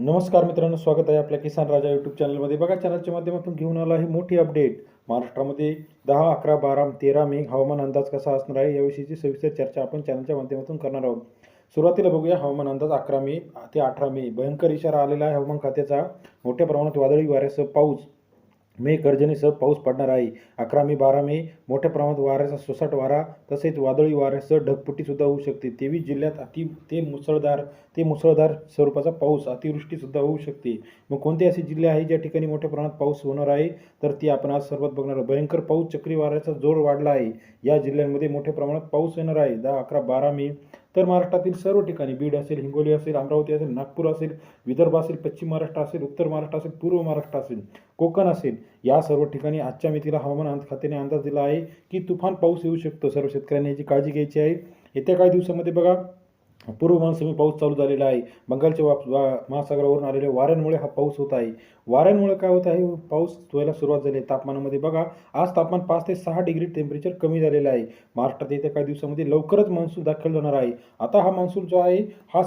नमस्कार मित्रांनो स्वागत आहे आपल्या किसान राजा यूट्यूब चॅनलमध्ये बघा चॅनलच्या माध्यमातून घेऊन आला आहे मोठी अपडेट महाराष्ट्रामध्ये दहा अकरा बारा तेरा मे हवामान अंदाज कसा असणार आहे याविषयीची सविस्तर चर्चा आपण चॅनलच्या माध्यमातून करणार आहोत. सुरुवातीला बघूया हवामान अंदाज अकरा मे ते अठरा मे. भयंकर इशारा आलेला आहे हवामान खात्याचा. मोठ्या प्रमाणात वादळी वाऱ्यासह पाऊस. मे गर्जनेसह पाऊस पडणार आहे. अकरा मे बारा मे मोठ्या प्रमाणात वाऱ्याचा सोसाट वारा तसेच वादळी वाऱ्यासह ढगफुटीसुद्धा होऊ शकते. तेवीस जिल्ह्यात अति ते मुसळधार ते मुसळधार स्वरूपाचा पाऊस अतिवृष्टीसुद्धा होऊ शकते. मग कोणते असे जिल्हे आहे ज्या ठिकाणी मोठ्या प्रमाणात पाऊस होणार आहे? तर ती आपण आज सर्वात बघणार आहोत. भयंकर पाऊस चक्रीवाऱ्याचा जोर वाढला आहे. या जिल्ह्यांमध्ये मोठ्या प्रमाणात पाऊस येणार आहे. दहा अकरा बारा मे तर महाराष्ट्रातील सर्व ठिकाणी बीड असेल हिंगोली असेल अमरावती असेल नागपूर असेल विदर्भ असेल पश्चिम महाराष्ट्र असेल उत्तर महाराष्ट्र असेल पूर्व महाराष्ट्र असेल कोकण असेल या सर्व ठिकाणी आजच्या मितीला हवामान अंद- खात्याने अंदाज दिला आहे की तुफान पाऊस येऊ शकतो. सर्व शेतकऱ्यांनी याची काळजी घ्यायची आहे. येत्या काही दिवसामध्ये बघा पूर्व मान्सूनी पाऊस चालू झालेला आहे. बंगालच्या वा वा- महासागरावरून आलेल्या वाऱ्यांमुळे हा पाऊस होत आहे. वाऱ्यांमुळे काय होत आहे? पाऊस व्हायला सुरुवात झाली आहे. तापमानामध्ये बघा आज तापमान पाच ते सहा डिग्री टेम्परेचर कमी झालेलं आहे. महाराष्ट्रात येत्या काही दिवसामध्ये लवकरच मान्सून दाखल होणार आहे. आता हा मान्सून जो आहे हा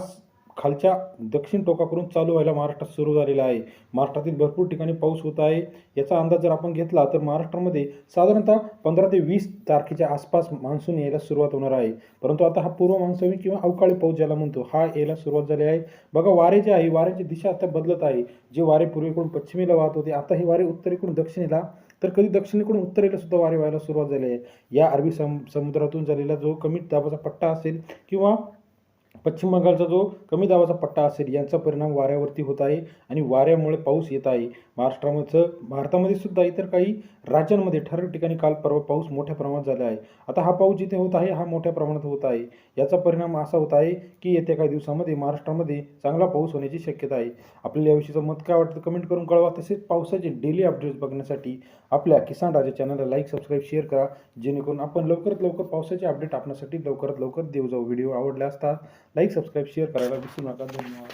खालच्या दक्षिण टोकाकडून चालू व्हायला महाराष्ट्रात सुरू झालेला आहे. महाराष्ट्रातील भरपूर ठिकाणी पाऊस होत आहे. याचा अंदाज जर आपण घेतला तर महाराष्ट्रामध्ये साधारणतः पंधरा ते वीस तारखेच्या आसपास मान्सून यायला सुरुवात होणार आहे. परंतु आता हा पूर्व मान्सून किंवा अवकाळी पाऊस ज्याला म्हणतो हा यायला सुरुवात झाली आहे. बघा वारे जे आहे वाऱ्याची दिशा आता बदलत आहे. जे वारे पूर्वेकडून पश्चिमेला वाहत होते आता हे वारे उत्तरेकडून दक्षिणेला तर कधी दक्षिणेकडून उत्तरेला सुद्धा वारे व्हायला सुरुवात झाली आहे. या अरबी सम समुद्रातून झालेला जो कमी दाबाचा पट्टा असेल किंवा पश्चिम बंगालचा जो कमी दाबाचा पट्टा असेल यांचा परिणाम वाऱ्यावरती होत आहे आणि वाऱ्यामुळे पाऊस येत आहे. महाराष्ट्रामध्ये भारतामध्ये सुद्धा इतर काही राज्यांमध्ये ठराविक ठिकाणी काल परवा पाऊस मोठ्या प्रमाणात झाला आहे. आता हा पाऊस जिथे होत आहे हा मोठ्या प्रमाणात होत आहे. याचा परिणाम असा होत आहे की येत्या काही दिवसामध्ये महाराष्ट्रामध्ये चांगला पाऊस होण्याची शक्यता आहे. आपल्याला याविषयीचं मत काय वाटतं कमेंट करून कळवा. तसेच पावसाचे डेली अपडेट्स बघण्यासाठी आपल्या किसान राजा चॅनलला लाईक सबस्क्राईब शेअर करा. जेणेकरून आपण लवकरात लवकर पावसाचे अपडेट आपल्यासाठी लवकरात लवकर देऊ जाऊ. व्हिडिओ आवडले असता लाईक सबस्क्राईब शेअर करायला विसरू नका. धन्यवाद.